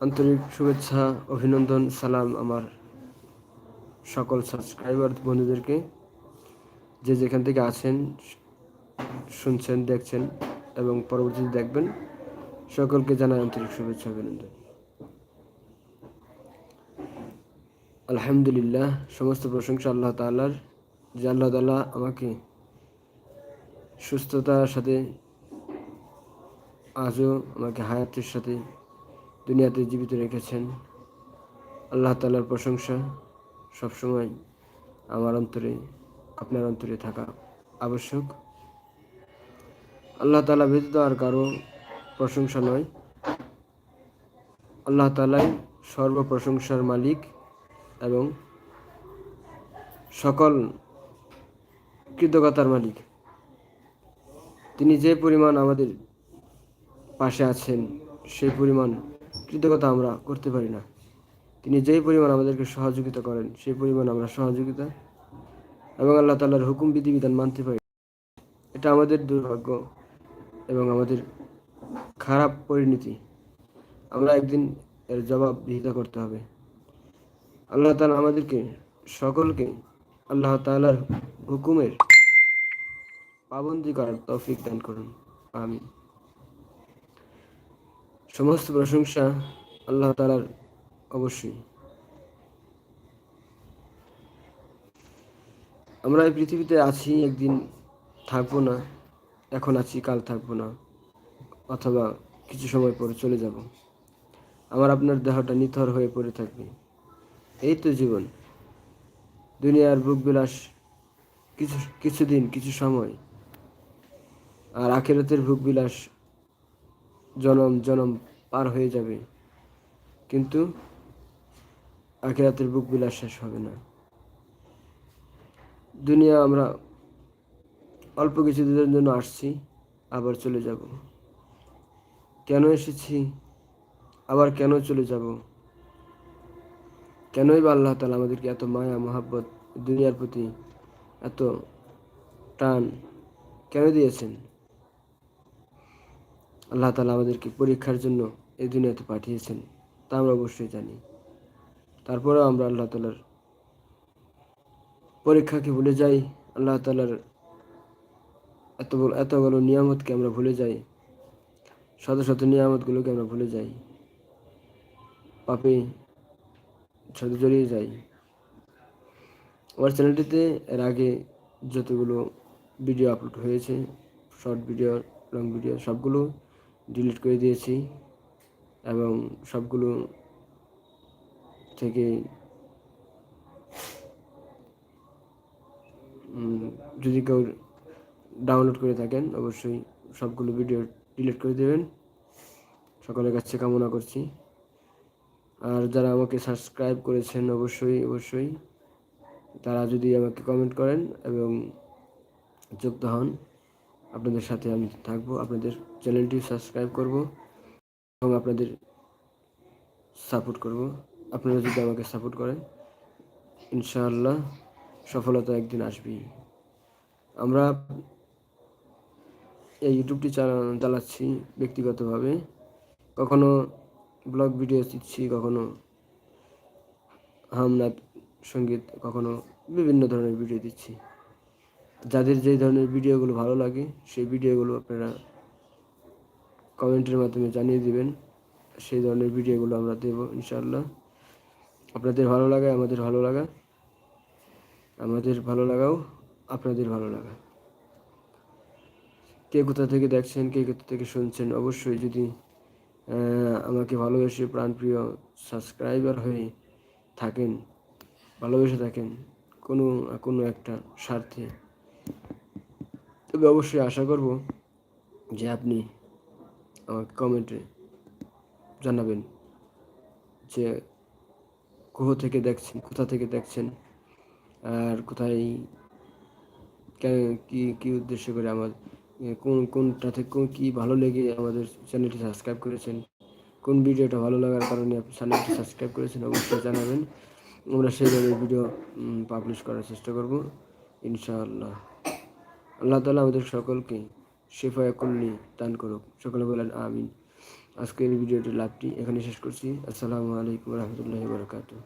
আন্তরিক শুভেচ্ছা, অভিনন্দন, সালাম আমার সকল সাবস্ক্রাইবার বন্ধুদেরকে। যে যেখান থেকে আছেন, শুনছেন, দেখছেন এবং পরবর্তীতে দেখবেন, সকলকে জানাই আন্তরিক শুভেচ্ছা, অভিনন্দন। আলহামদুলিল্লাহ, সমস্ত প্রশংসা আল্লাহ তাআলার, যে আল্লাহ তাআলা আমাকে সুস্থতার সাথে, আজও আমাকে হায়াতের সাথে দুনিয়াতে জীবিত রেখেছেন। আল্লাহ তালার প্রশংসা সবসময় আমার অন্তরে, আপনার অন্তরে থাকা আবশ্যক। আল্লাহ তালা ব্যতীত আর কারও প্রশংসা নয়। আল্লাহ তালাই সর্ব প্রশংসার মালিক এবং সকল কৃতজ্ঞতার মালিক। তিনি যে পরিমাণ আমাদের পাশে আছেন, সেই পরিমাণ কৃতজ্ঞতা আমরা করতে পারি না। তিনি যেই পরিমাণ আমাদেরকে সহযোগিতা করেন, সেই পরিমাণ আমরা সহযোগিতা এবং আল্লাহ তাল্লাহর হুকুম, বিধিবিধান মানতে পারি। এটা আমাদের দুর্ভাগ্য এবং আমাদের খারাপ পরিণতি। আমরা একদিন এর জবাব বিহিত করতে হবে। আল্লাহ তালা আমাদেরকে, সকলকে আল্লাহ তালার হুকুমের পাবন্দি করার তৌফিক দান করুন। আমি সমস্ত প্রশংসা আল্লাহ তালার অবশ্যই। আমরা এই পৃথিবীতে আছি, একদিন থাকব না, এখন আছি, কাল থাকব না, অথবা কিছু সময় পরে চলে যাব। আমার আপনার দেহটা নিথর হয়ে পড়ে থাকবে। এই তো জীবন। দুনিয়ার বুক বিলাস কিছু কিছুদিন, কিছু সময়, আর আখেরাতের ভোগ বিলাস জনম জনম পার হয়ে যাবে। কিন্তু আখেরাতের বুক বিলাস শেষ হবে না। দুনিয়া আমরা অল্প কিছু কিছুদিনের জন্য আসছি, আবার চলে যাব। কেন এসেছি? আবার কেন চলে যাব? কেনই বা আল্লাহ তালা আমাদেরকে এত মায়া, মহাব্বত, দুনিয়ার প্রতি এত টান কেন দিয়েছেন? আল্লাহ তালা আমাদেরকে পরীক্ষার জন্য এই দুনিয়াতে পাঠিয়েছেন, তা আমরা অবশ্যই জানি। তারপরেও আমরা আল্লাহ তালার পরীক্ষাকে ভুলে যাই, আল্লাহ তালার এত বড় এত বড় নিয়ামতকে আমরা ভুলে যাই, শত শত নিয়ামতগুলোকে আমরা ভুলে যাই, পাপে সাথে জড়িয়ে যাই। আমার চ্যানেলটিতে এর আগে যতগুলো ভিডিও আপলোড হয়েছে, শর্ট ভিডিও, লং ভিডিও, সবগুলো ডিলিট করে দিয়েছি এবং সবগুলো থেকে যদি কেউ ডাউনলোড করে থাকেন, অবশ্যই সবগুলো ভিডিও ডিলিট করে দেবেন। সকলের কাছে কামনা করছি। আর যারা আমাকে সাবস্ক্রাইব করেছেন, অবশ্যই অবশ্যই তারা যদি আমাকে কমেন্ট করেন এবং যুক্ত হন আপনাদের সাথে আমি থাকব। আপনাদের চ্যানেলটি সাবস্ক্রাইব করব এবং আপনাদের সাপোর্ট করব। আপনারা যদি আমাকে সাপোর্ট করেন, ইনশাআল্লাহ সফলতা একদিন আসবেই। আমরা এই ইউটিউবটি চালাচ্ছি ব্যক্তিগতভাবে। কখনো ব্লগ ভিডিও দিচ্ছি, কখনো হামনাথ সংগীত, কখনো বিভিন্ন ধরনের ভিডিও দিচ্ছি। যাদের যে ধরনের ভিডিওগুলো ভালো লাগে, সেই ভিডিওগুলো আপনারা কমেন্টের মাধ্যমে জানিয়ে দিবেন। সেই ধরনের ভিডিওগুলো আমরা দেব ইনশাল্লাহ আপনাদের ভালো লাগা, আমাদের ভালো লাগা। আমাদের ভালো লাগাও, আপনাদের ভালো লাগা। কে কোথা থেকে দেখছেন, কে কোথা থেকে শুনছেন, অবশ্যই যদি আমাকে ভালোবেসে প্রাণপ্রিয় সাবস্ক্রাইবার হয়ে থাকেন, ভালোবেসে থাকেন, কোনো কোনো একটা স্বার্থে তবে অবশ্যই আশা করব যে আপনি আমাকে কমেন্টে জানাবেন যে কোথা থেকে দেখছেন, কোথা থেকে দেখছেন আর কোথায় কি কি উদ্দেশ্য করে আমার কোন, কোনটা থেকে, কোন, কী ভালো লেগে আমাদের চ্যানেলটি সাবস্ক্রাইব করেছেন, কোন ভিডিওটা ভালো লাগার কারণে আপনি চ্যানেলটি সাবস্ক্রাইব করেছেন অবশ্যই জানাবেন। আমরা সেই ধরনের ভিডিও পাবলিশ করার চেষ্টা করব, ইনশাআল্লাহ। আল্লাহ তালা আমাদের সকলকে শেফায় করলে দান করুক। সকলে বলেন আমিন। আজকের ভিডিওটি লাভটি এখানে শেষ করছি। আসসালামু আলাইকুম রহমতুল্লাহ বারকাতুহ।